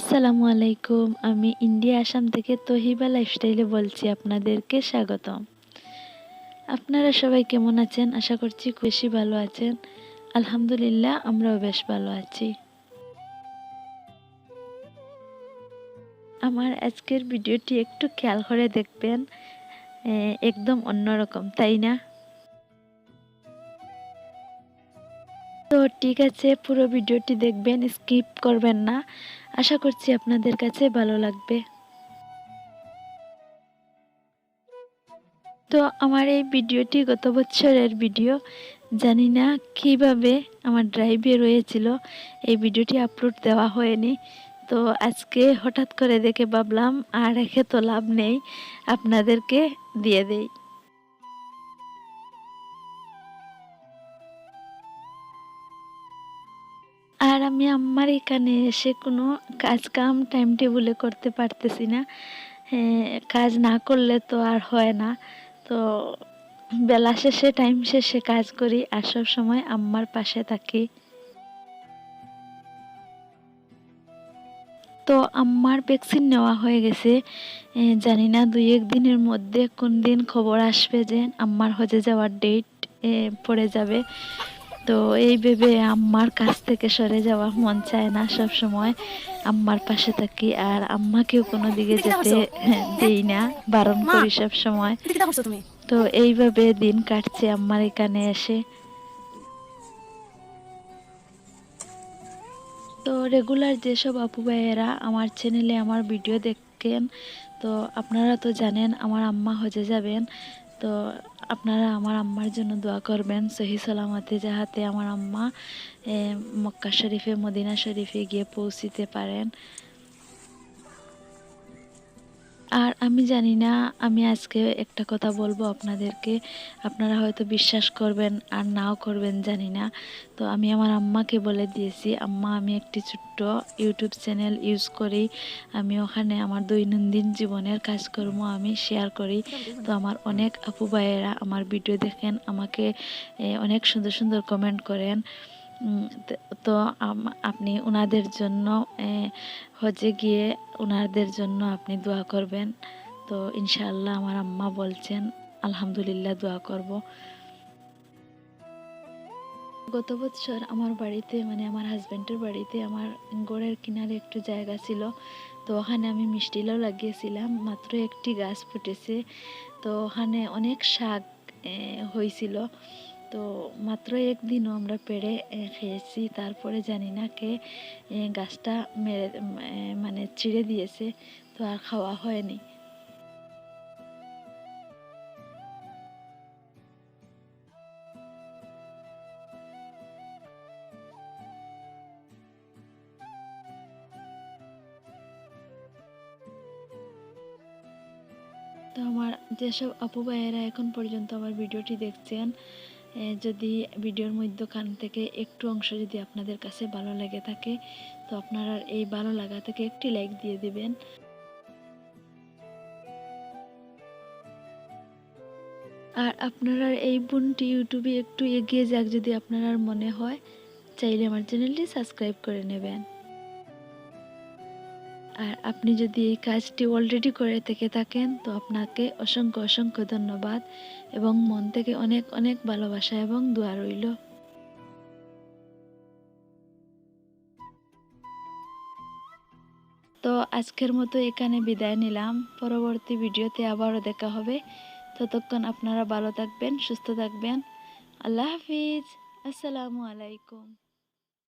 আসসালামু আলাইকুম, আমি ইন্ডিয়া আসাম থেকে তহিবা লাইফস্টাইলে বলছি আপনাদেরকে স্বাগতম। আপনারা সবাই কেমন আছেন? আশা করছি বেশি ভালো আছেন। আলহামদুলিল্লাহ, আমরাও বেশ ভালো আছি। আমার আজকের ভিডিওটি একটু খেয়াল করে দেখবেন একদম অন্যরকম, তাই না? ঠিক আছে, পুরো ভিডিওটি দেখবেন, স্কিপ করবেন না। আশা করছি আপনাদের কাছে ভালো লাগবে। তো আমার এই ভিডিওটি গত বছরের ভিডিও। জানি না কীভাবে আমার ড্রাইভে রয়েছিল, এই ভিডিওটি আপলোড দেওয়া হয়নি। তো আজকে হঠাৎ করে দেখে ভাবলাম, আর রেখে তো লাভ নেই, আপনাদেরকে দিয়ে দেই। আর আমি আমার এখানে এসে কোনো কাজ কাম টাইম টেবিলে করতে পারতেছি না। কাজ না করলে তো আর হয় না। তো বেলা শেষে টাইম শেষে কাজ করি আর সব সময় আম্মার পাশে থাকি। তো আম্মার ভ্যাকসিন নেওয়া হয়ে গেছে। জানি না দুই এক দিনের মধ্যে কোন দিন খবর আসবে যে আম্মার হজে যাওয়ার ডেট পড়ে যাবে। তো এই ভেবে আম্মার কাছ থেকে সরে যাওয়া মন চায় না সব সময় আম্মার পাশে থাকি আর আম্মাকেও কোনো দিকে যেতে দেই না বারণ করি সব সময় তো এইভাবে দিন কাটছে আম্মার এখানে এসে। তো রেগুলার যেসব আপু ভাইয়েরা আমার চ্যানেলে আমার ভিডিও দেখেন তো আপনারা তো জানেন আমার আম্মা হজে যাবেন। তো আপনারা আমার আম্মার জন্য দোয়া করবেন। সহি সালামতে যাহাতে আমার আম্মা মক্কা শরীফে, মদিনা শরীফে গিয়ে পৌঁছিতে পারেন। আর আমি জানি না, আমি আজকে একটা কথা বলব আপনাদেরকে। আপনারা হয়তো বিশ্বাস করবেন আর নাও করবেন, জানি না। তো আমি আমার আম্মাকে বলে দিয়েছি, আম্মা, আমি একটি ছোট্ট ইউটিউব চ্যানেল ইউজ করি। আমি ওখানে আমার দৈনন্দিন জীবনের কাজকর্ম আমি শেয়ার করি। তো আমার অনেক আপু ভাইয়েরা আমার ভিডিও দেখেন, আমাকে অনেক সুন্দর সুন্দর কমেন্ট করেন। ত- আপনি ওনাদের জন্য হজে গিয়ে ওনাদের জন্য আপনি দোয়া করবেন। তো ইনশাআল্লাহ আমার আম্মা বলছেন, আলহামদুলিল্লাহ দোয়া করব। গত বছর আমার বাড়িতে মানে আমার হাজব্যান্ডের বাড়িতে আমার গড়ের কিনারে একটু জায়গা ছিল। তো ওখানে আমি মিষ্টি লাউ লাগিয়েছিলাম, মাত্র একটি গাছ ফুটেছে। তো ওখানে অনেক শাক হয়েছিল তো মাত্র একদিনও আমরা পেড়ে খেয়েছি। তারপরে জানি না কে গাছটা মেরে মানে ছিঁড়ে দিয়েছে, তো আর খাওয়া হয়নি। তো আমার যেসব আপু ভাইয়েরা এখন পর্যন্ত আমার ভিডিওটি দেখছেন যদি ভিডিওর মধ্যখান থেকে একটু অংশ যদি আপনাদের কাছে ভালো লেগে থাকে, তো আপনারা এই ভালো লাগা থেকে একটি লাইক দিয়ে দিবেন। আর আপনারা এই বোনটি ইউটিউবে একটু এগিয়ে যাক যদি আপনার মনে হয়, চাইলে আমার চ্যানেলটি সাবস্ক্রাইব করে নেবেন। আর আপনি যদি এই কাজটি অলরেডি করে থেকে থাকেন, তো আপনাকে অসংখ্য অসংখ্য ধন্যবাদ এবং মন থেকে অনেক অনেক ভালোবাসা এবং দোয়া রইল। তো আজকের মতো এখানে বিদায় নিলাম। পরবর্তী ভিডিওতে আবারও দেখা হবে। ততক্ষণ আপনারা ভালো থাকবেন, সুস্থ থাকবেন। আল্লাহ হাফিজ। আসসালামু আলাইকুম।